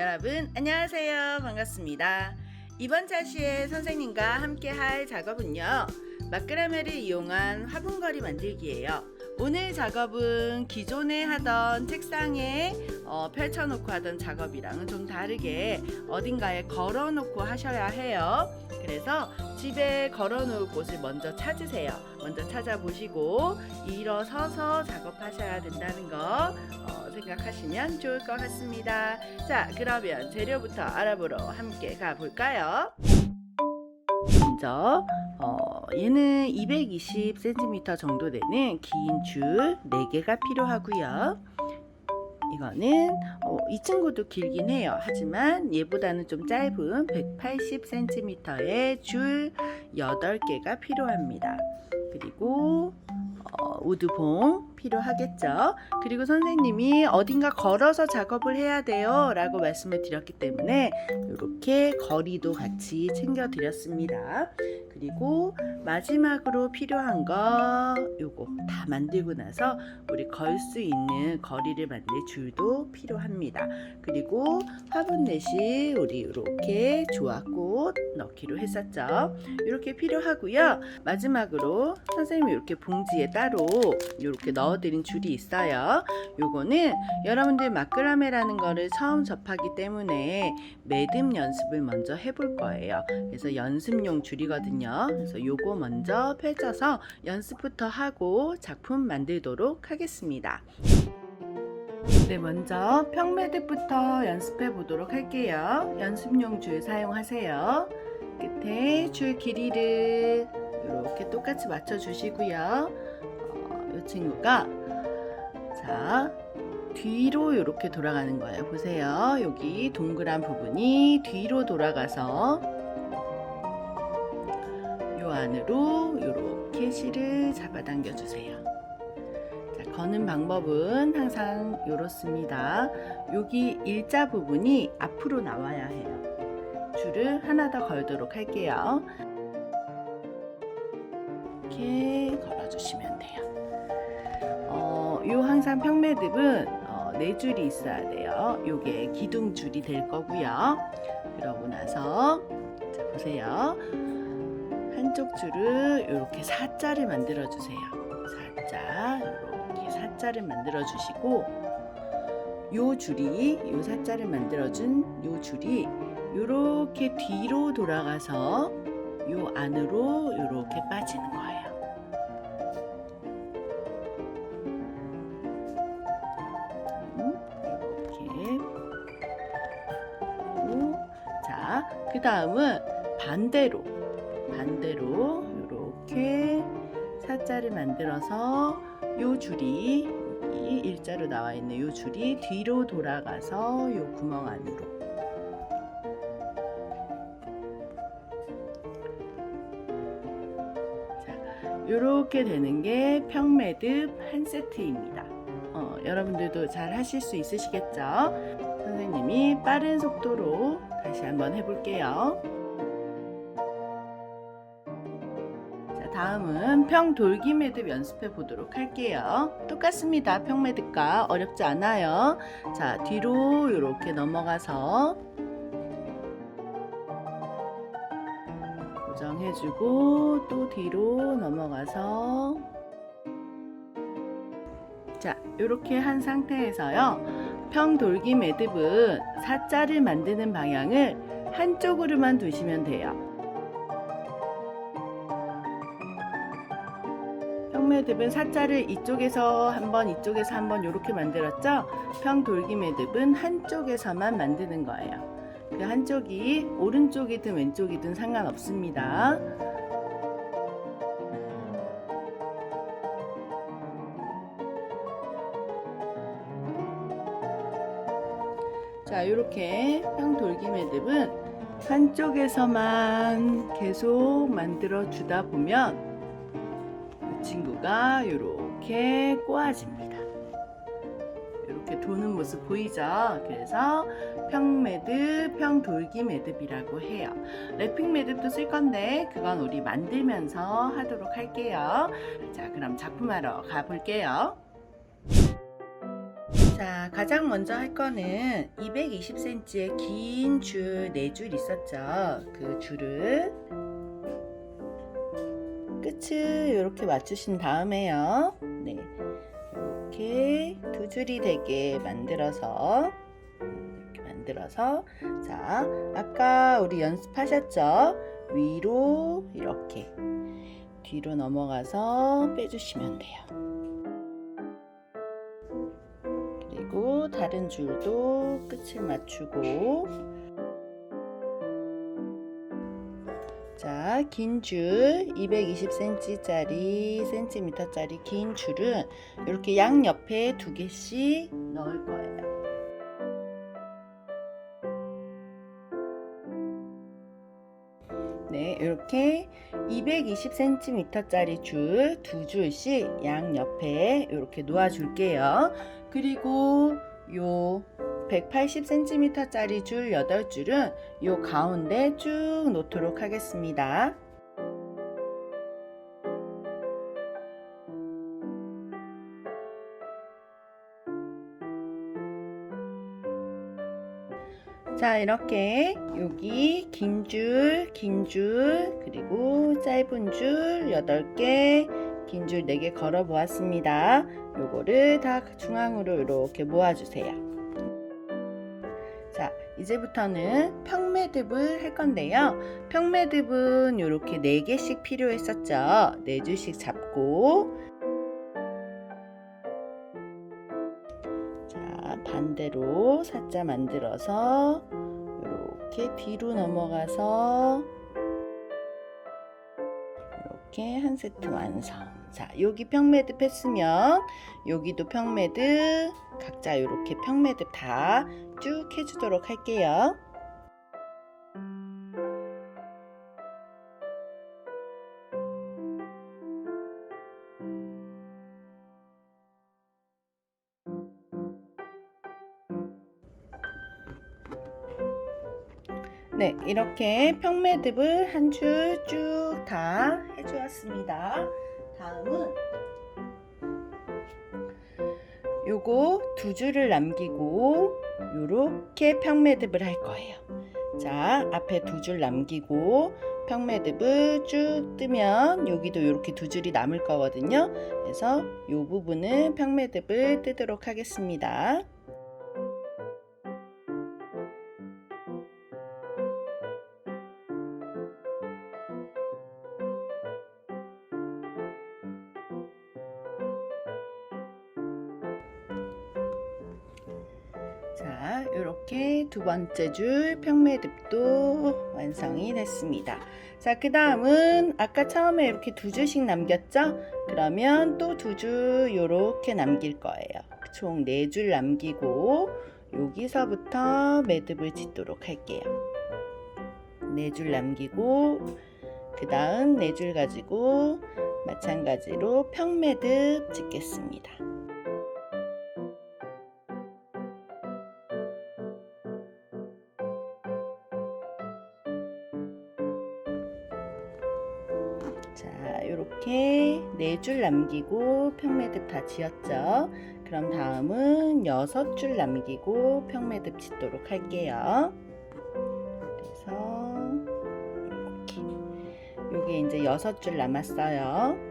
여러분 안녕하세요. 반갑습니다. 이번 차시에 선생님과 함께 할 작업은요 마크라메를 이용한 화분거리 만들기예요 오늘 작업은 기존에 하던 책상에 어, 펼쳐놓고 하던 작업이랑은 좀 다르게 어딘가에 걸어놓고 하셔야 해요 그래서 집에 걸어놓을 곳을 먼저 찾으세요 먼저 찾아보시고 일어서서 작업하셔야 된다는 거 어, 생각하시면 좋을 것 같습니다. 자, 그러면 재료부터 알아보러 함께 가볼까요? 먼저 어, 얘는 220cm 정도 되는 긴 줄 4개가 필요하고요. 이거는 어, 이 친구도 길긴 해요. 하지만 얘보다는 좀 짧은 180cm의 줄 8개가 필요합니다. 그리고 어, 우드봉 필요하겠죠. 그리고 선생님이 어딘가 걸어서 작업을 해야 돼요 라고 말씀을 드렸기 때문에 이렇게 거리도 같이 챙겨 드렸습니다. 그리고 마지막으로 필요한 거 요거 다 만들고 나서 우리 걸 수 있는 거리를 만들 줄도 필요합니다. 그리고 화분 넷이 우리 이렇게 조화꽃 넣기로 했었죠. 이렇게 필요하고요. 마지막으로 선생님이 이렇게 봉지에 따로 이렇게 넣어드린 줄이 있어요. 요거는 여러분들 마크라메라는 거를 처음 접하기 때문에 매듭 연습을 먼저 해볼 거예요. 그래서 연습용 줄이거든요. 그래서 요거 먼저 펼쳐서 연습부터 하고 작품 만들도록 하겠습니다. 네, 먼저 평매듭부터 연습해 보도록 할게요. 연습용 줄 사용하세요. 끝에 줄 길이를 이렇게 똑같이 맞춰 주시고요. 어, 이 친구가 자 뒤로 이렇게 돌아가는 거예요. 보세요. 여기 동그란 부분이 뒤로 돌아가서 요 안으로 이렇게 실을 잡아당겨 주세요. 자, 거는 방법은 항상 이렇습니다. 여기 일자 부분이 앞으로 나와야 해요. 줄을 하나 더 걸도록 할게요. 이렇게 걸어주시면 돼요. 어, 요 항상 평매듭은 어, 네 줄이 있어야 돼요. 요게 기둥 줄이 될 거고요. 그러고 나서 자, 보세요. 한쪽 줄을 이렇게 사자를 만들어 주세요. 사자 이렇게 사자를 만들어 주시고 요 줄이 요 사자를 만들어 준요 줄이 요렇게 뒤로 돌아가서 요 안으로 요렇게 빠지는 거예요. 음, 그 다음은 반대로 반대로 이렇게 사자를 만들어서 요 줄이 여기 일자로 나와 있는 요 줄이 뒤로 돌아가서 요 구멍 안으로 이렇게 되는 게 평매듭 한 세트입니다. 어, 여러분들도 잘 하실 수 있으시겠죠? 선생님이 빠른 속도로 다시 한번 해볼게요. 다음은 평 돌기 매듭 연습해 보도록 할게요. 똑같습니다. 평 매듭과 어렵지 않아요. 자, 뒤로 이렇게 넘어가서 고정해주고 또 뒤로 넘어가서 자 이렇게 한 상태에서요 평 돌기 매듭은 사자를 만드는 방향을 한쪽으로만 두시면 돼요 평매듭은 사자를 이쪽에서 한번 이쪽에서 한번 이렇게 만들었죠 평 돌기 매듭은 한쪽에서만 만드는 거예요 그 한쪽이 오른쪽이든 왼쪽이든 상관없습니다. 자, 이렇게 평 돌기 매듭은 한쪽에서만 계속 만들어 주다 보면 그 친구가 이렇게 꼬아집니다. 이렇게 도는 모습 보이죠? 그래서 평매듭, 평돌기 매듭이라고 해요. 랩핑 매듭도 쓸 건데 그건 우리 만들면서 하도록 할게요. 자, 그럼 작품하러 가볼게요. 자, 가장 먼저 할 거는 220cm의 긴줄 4줄 있었죠. 그 줄을 끝을 이렇게 맞추신 다음에요. 네. 이렇게 두 줄이 되게 만들어서 이렇게 만들어서 자, 아까 우리 연습하셨죠? 위로 이렇게 뒤로 넘어가서 빼주시면 돼요. 그리고 다른 줄도 끝을 맞추고 자, 긴 줄 220cm짜리 센티미터짜리 긴 줄은 이렇게 양 옆에 두 개씩 넣을 거예요. 네, 이렇게 220cm짜리 줄 두 줄씩 양 옆에 이렇게 놓아 줄게요. 그리고 요 180cm짜리 줄 8줄은 요 가운데 쭉 놓도록 하겠습니다. 자, 이렇게 여기 긴 줄, 긴 줄, 그리고 짧은 줄 8개, 긴 줄 4개 걸어 보았습니다. 요거를 다 중앙으로 이렇게 모아주세요. 자, 이제부터는 평매듭을 할 건데요. 평매듭은 이렇게 4개씩 필요했었죠. 4줄씩 잡고 자, 반대로 사자 만들어서 이렇게 뒤로 넘어가서 이렇게 한 세트 완성. 자, 여기 평매듭 했으면 여기도 평매듭 각자 이렇게 평매듭 다 쭉 해주도록 할게요. 이렇게 평매듭을 한 줄 쭉 다 해주었습니다. 다음은 요거 두 줄을 남기고 요렇게 평매듭을 할 거예요. 자, 앞에 두 줄 남기고 평매듭을 쭉 뜨면 여기도 이렇게 두 줄이 남을 거거든요. 그래서 요 부분은 평매듭을 뜨도록 하겠습니다. 번째 줄 평매듭도 완성이 됐습니다. 자, 그 다음은 아까 처음에 이렇게 두 줄씩 남겼죠? 그러면 또 두 줄 이렇게 남길 거예요. 총 네 줄 남기고 여기서부터 매듭을 짓도록 할게요. 네 줄 남기고 그 다음 네 줄 가지고 마찬가지로 평매듭 짓겠습니다. 네 줄 남기고 평매듭 다 지었죠. 그럼 다음은 여섯 줄 남기고 평매듭 짓도록 할게요. 그래서 이렇게 요게 이제 여섯 줄 남았어요.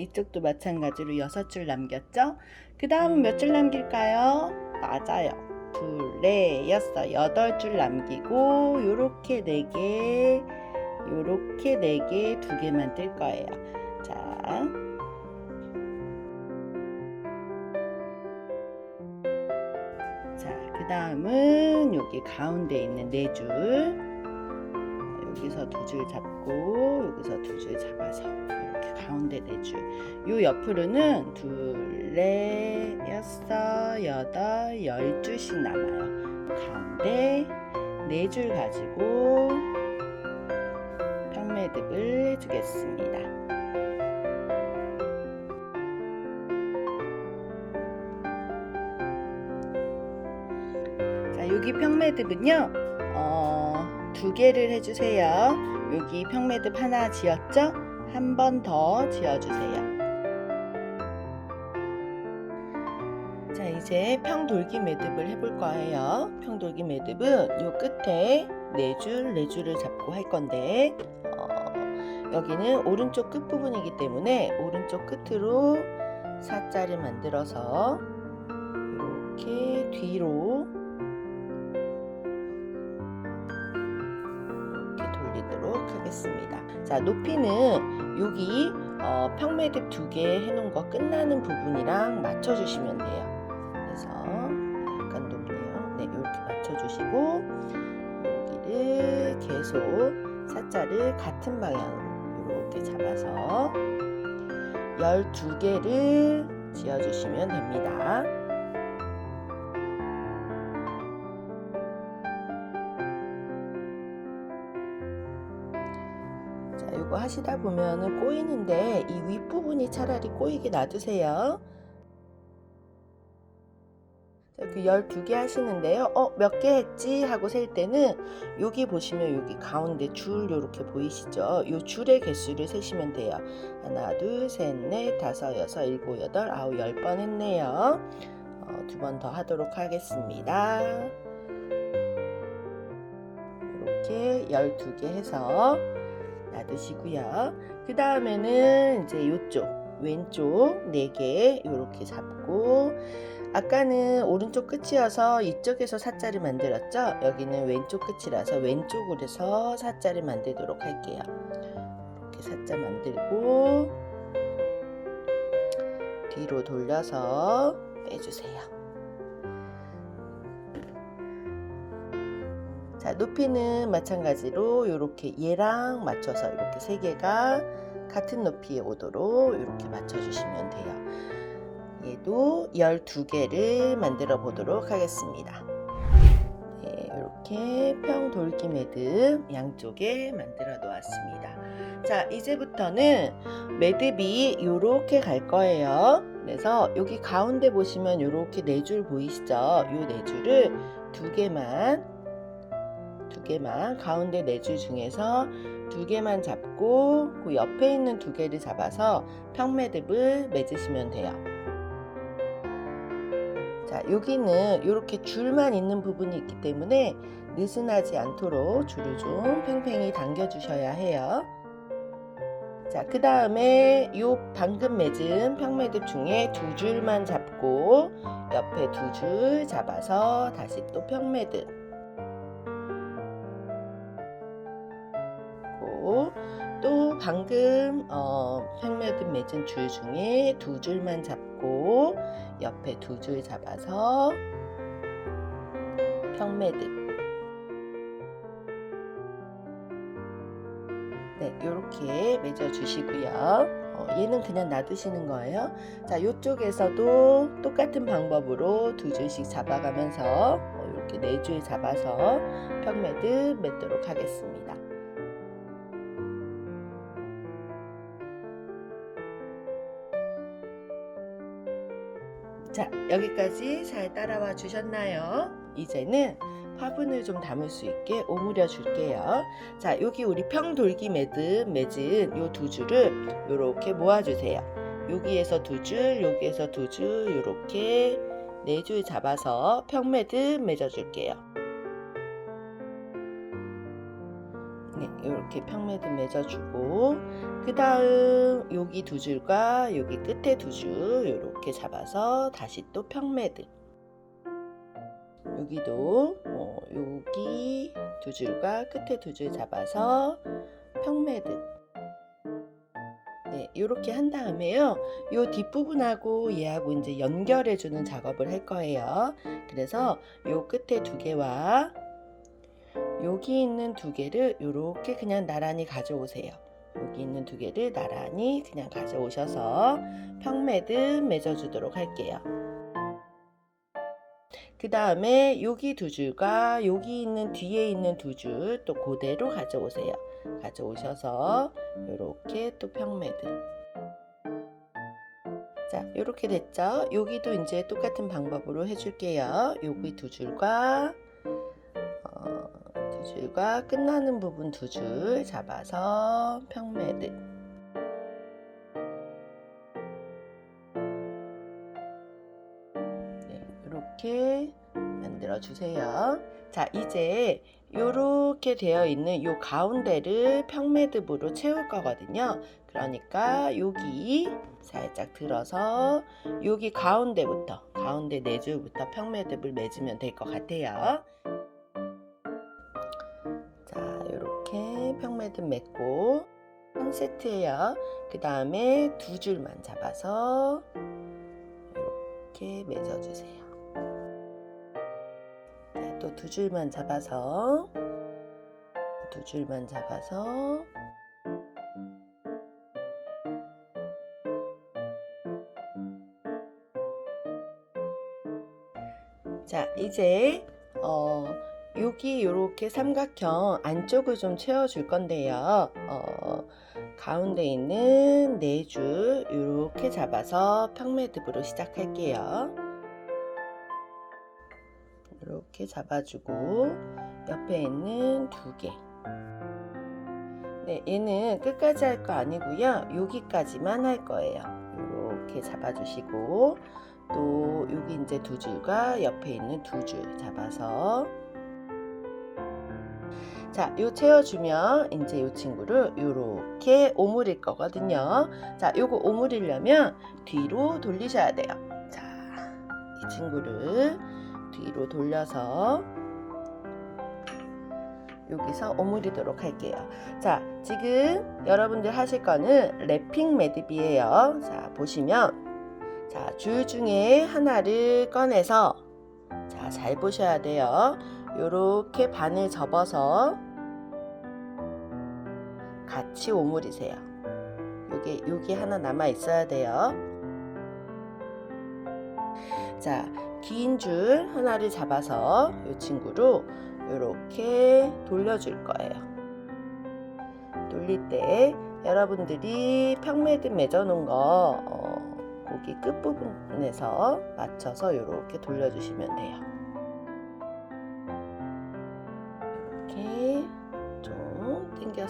이쪽도 마찬가지로 여섯 줄 남겼죠? 그 다음은 몇 줄 남길까요? 맞아요. 둘, 넷, 여섯, 여덟 줄 남기고, 요렇게 네 개, 요렇게 네 개, 두 개만 뜰 거예요. 자. 자, 그 다음은 여기 가운데 있는 네 줄. 여기서 두 줄 잡고, 여기서 두 줄 잡아서. 이렇게 가운데 네 줄. 요 옆으로는 둘, 넷, 여섯, 여덟, 열 줄씩 남아요. 가운데 네 줄 가지고 평매듭을 해주겠습니다. 자, 여기 평매듭은요. 어, 두 개를 해주세요. 여기 평매듭 하나 지었죠? 한 번 더 지어주세요. 자, 이제 평돌기 매듭을 해볼 거예요. 평돌기 매듭은 요 끝에 네 줄, 네 줄을 잡고 할 건데, 어, 여기는 오른쪽 끝 부분이기 때문에 오른쪽 끝으로 사자를 만들어서 이렇게 뒤로 자, 높이는 여기 어, 평매듭 두 개 해놓은 거 끝나는 부분이랑 맞춰주시면 돼요. 그래서 약간 높네요. 네, 이렇게 맞춰주시고 여기를 계속 사자를 같은 방향으로 이렇게 잡아서 12개를 지어주시면 됩니다. 이거 하시다 보면은 꼬이는데 이 윗부분이 차라리 꼬이게 놔두세요. 자, 이렇게 12개 하시는데요. 어, 몇 개 했지? 하고 셀 때는 여기 보시면 여기 가운데 줄 이렇게 보이시죠? 이 줄의 개수를 세시면 돼요. 하나, 둘, 셋, 넷, 다섯, 여섯, 일곱, 여덟, 아홉, 열 번 했네요. 어, 두번 더 하도록 하겠습니다. 이렇게 12개 해서 놔두시고요. 그 다음에는 이제 이쪽 왼쪽 4개 이렇게 잡고 아까는 오른쪽 끝이어서 이쪽에서 사자를 만들었죠? 여기는 왼쪽 끝이라서 왼쪽으로 해서 사자를 만들도록 할게요. 이렇게 사자 만들고 뒤로 돌려서 빼주세요. 자, 높이는 마찬가지로 이렇게 얘랑 맞춰서 이렇게 세 개가 같은 높이에 오도록 이렇게 맞춰주시면 돼요. 얘도 12개를 만들어 보도록 하겠습니다. 네, 이렇게 평 돌기 매듭 양쪽에 만들어 놓았습니다. 자, 이제부터는 매듭이 이렇게 갈 거예요. 그래서 여기 가운데 보시면 이렇게 네 줄 보이시죠? 이 네 줄을 두 개만 두 개만 가운데 네 줄 중에서 두 개만 잡고 그 옆에 있는 두 개를 잡아서 평매듭을 맺으시면 돼요. 자, 여기는 이렇게 줄만 있는 부분이 있기 때문에 느슨하지 않도록 줄을 좀 팽팽히 당겨 주셔야 해요. 자, 그 다음에 요 방금 맺은 평매듭 중에 두 줄만 잡고 옆에 두 줄 잡아서 다시 또 평매듭 방금 어, 평매듭 맺은 줄 중에 두 줄만 잡고 옆에 두 줄 잡아서 평매듭 네, 이렇게 맺어 주시고요. 어, 얘는 그냥 놔두시는 거예요. 자, 이쪽에서도 똑같은 방법으로 두 줄씩 잡아가면서 어, 이렇게 네 줄 잡아서 평매듭 맺도록 하겠습니다. 자, 여기까지 잘 따라와 주셨나요? 이제는 화분을 좀 담을 수 있게 오므려 줄게요. 자, 여기 우리 평돌기 매듭 맺은 요 두 줄을 이렇게 모아 주세요. 여기에서 두 줄, 여기에서 두 줄, 이렇게 네 줄 잡아서 평매듭 맺어 줄게요. 이렇게 평매듭 맺어주고 그 다음 여기 두 줄과 여기 끝에 두 줄 이렇게 잡아서 다시 또 평매듭 여기도 어, 여기 두 줄과 끝에 두 줄 잡아서 평매듭 네, 이렇게 한 다음에요. 요 뒷부분하고 얘하고 이제 연결해 주는 작업을 할 거예요. 그래서 요 끝에 두 개와 여기 있는 두 개를 이렇게 그냥 나란히 가져오세요. 여기 있는 두 개를 나란히 그냥 가져오셔서 평매듭 맺어주도록 할게요. 그 다음에 여기 두 줄과 여기 있는 뒤에 있는 두 줄 또 그대로 가져오세요. 가져오셔서 이렇게 또 평매듭. 자, 이렇게 됐죠? 여기도 이제 똑같은 방법으로 해줄게요. 여기 두 줄과 어, 매듭과 끝나는 부분 두 줄 잡아서 평매듭 네, 이렇게 만들어 주세요. 자, 이제 이렇게 되어 있는 요 가운데를 평매듭으로 채울 거거든요. 그러니까 여기 살짝 들어서 여기 가운데부터 가운데 네 줄부터 평매듭을 맺으면 될 것 같아요. 평매듭 맺고 한 세트예요. 그 다음에 두 줄만 잡아서 이렇게 맺어주세요. 또 두 줄만 잡아서 두 줄만 잡아서 자 이제 어 여기 이렇게 삼각형 안쪽을 좀 채워줄 건데요. 어, 가운데 있는 네 줄 이렇게 잡아서 평매듭으로 시작할게요. 이렇게 잡아주고 옆에 있는 두 개. 네, 얘는 끝까지 할 거 아니고요. 여기까지만 할 거예요. 이렇게 잡아주시고 또 여기 이제 두 줄과 옆에 있는 두 줄 잡아서 자, 요 채워주면 이제 요 친구를 요렇게 오므릴 거거든요. 자, 요거 오므리려면 뒤로 돌리셔야 돼요. 자, 이 친구를 뒤로 돌려서 여기서 오므리도록 할게요. 자, 지금 여러분들 하실 거는 랩핑 매듭이에요. 자, 보시면 자, 줄 중에 하나를 꺼내서 자, 잘 보셔야 돼요. 요렇게 반을 접어서 같이 오므리세요. 요게 요게 하나 남아 있어야 돼요. 자, 긴 줄 하나를 잡아서 이 친구로 이렇게 돌려줄 거예요. 돌릴 때 여러분들이 평매듭 맺어놓은 거 어, 거기 끝부분에서 맞춰서 이렇게 돌려주시면 돼요.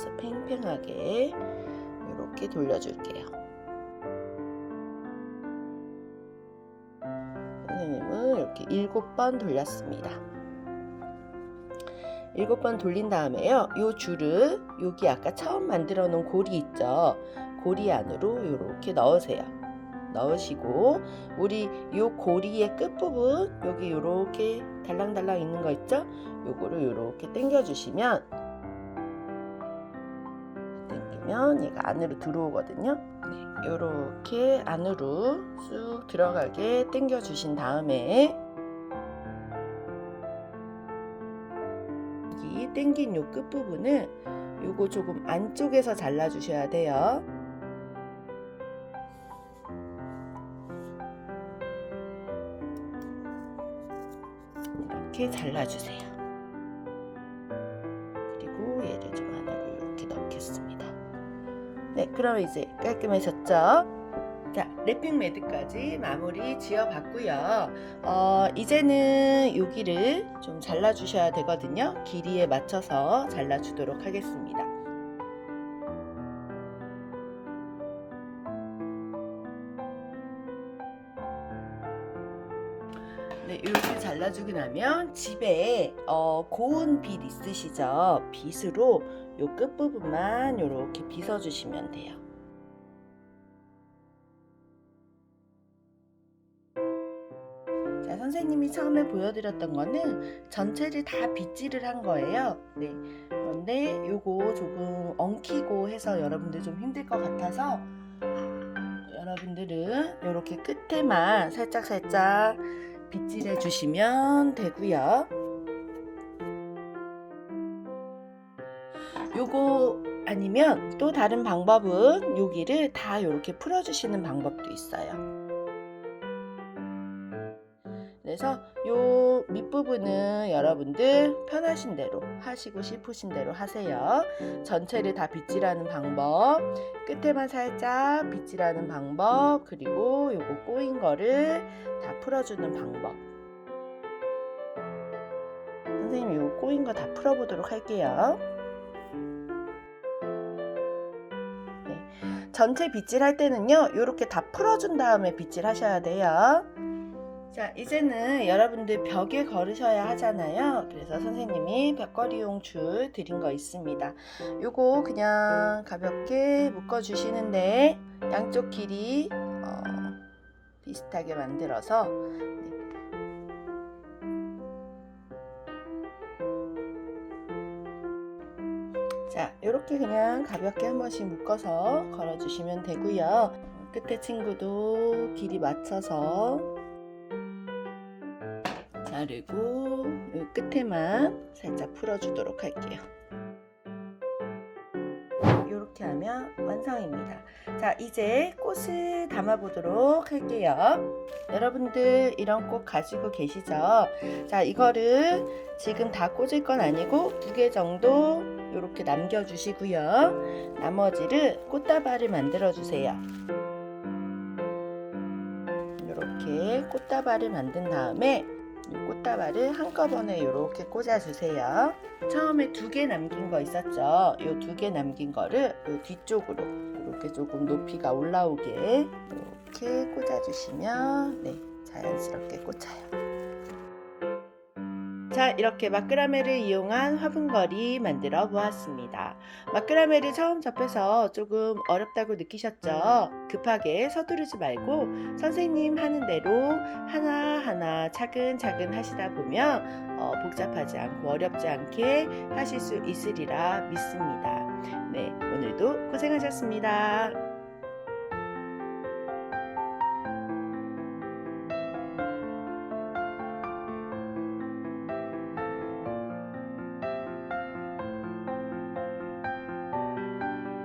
좀 당겨서 팽팽하게 이렇게 돌려줄게요. 선생님은 이렇게 일곱 번 돌렸습니다. 일곱 번 돌린 다음에요. 요 줄을 여기 아까 처음 만들어 놓은 고리 있죠. 고리 안으로 이렇게 넣으세요. 넣으시고 우리 요 고리의 끝부분 여기 이렇게 달랑달랑 있는 거 있죠? 요거를 이렇게 당겨 주시면 당기면 얘가 안으로 들어오거든요. 네, 이렇게 안으로 쑥 들어가게 당겨 주신 다음에 여기 당긴 요 끝부분은 요거 조금 안쪽에서 잘라 주셔야 돼요. 이렇게 잘라주세요. 네, 그럼 이제 깔끔해졌죠? 자, 랩핑 매드까지 마무리 지어봤고요. 어, 이제는 여기를 좀 잘라주셔야 되거든요. 길이에 맞춰서 잘라주도록 하겠습니다. 잘라주고 나면 집에 어, 고운 빗 있으시죠? 빗으로 요 끝부분만 이렇게 빗어주시면 돼요. 자, 선생님이 처음에 보여드렸던 거는 전체를 다 빗질을 한 거예요. 네. 그런데 요거 조금 엉키고 해서 여러분들 좀 힘들 것 같아서 여러분들은 이렇게 끝에만 살짝살짝 빗질해 주시면 되고요. 요거 아니면 또 다른 방법은 여기를 다 이렇게 풀어주시는 방법도 있어요. 그래서 요 밑부분은 여러분들 편하신 대로 하시고 싶으신 대로 하세요. 전체를 다 빗질하는 방법, 끝에만 살짝 빗질하는 방법, 그리고 요거 꼬인 거를 다 풀어주는 방법. 선생님이 요 꼬인 거 다 풀어보도록 할게요. 네. 전체 빗질 할 때는요, 이렇게 다 풀어준 다음에 빗질 하셔야 돼요. 자, 이제는 여러분들 벽에 걸으셔야 하잖아요. 그래서 선생님이 벽걸이용 줄 드린 거 있습니다. 요거 그냥 가볍게 묶어 주시는데 양쪽 길이 어, 비슷하게 만들어서 네. 자, 이렇게 그냥 가볍게 한 번씩 묶어서 걸어 주시면 되고요. 끝에 친구도 길이 맞춰서 자르고 이 끝에만 살짝 풀어주도록 할게요. 이렇게 하면 완성입니다. 자, 이제 꽃을 담아보도록 할게요. 여러분들 이런 꽃 가지고 계시죠? 자, 이거를 지금 다 꽂을 건 아니고 두 개 정도 이렇게 남겨주시고요. 나머지를 꽃다발을 만들어주세요. 이렇게 꽃다발을 만든 다음에 이 꽃다발을 한꺼번에 이렇게 꽂아주세요. 처음에 두 개 남긴 거 있었죠? 이 두 개 남긴 거를 이 뒤쪽으로 이렇게 조금 높이가 올라오게 이렇게 꽂아주시면 네 자연스럽게 꽂아요. 자 이렇게 마크라메를 이용한 화분걸이 만들어 보았습니다. 마크라메를 처음 접해서 조금 어렵다고 느끼셨죠? 급하게 서두르지 말고 선생님 하는 대로 하나하나 차근차근 하시다 보면 어, 복잡하지 않고 어렵지 않게 하실 수 있으리라 믿습니다. 네, 오늘도 고생하셨습니다.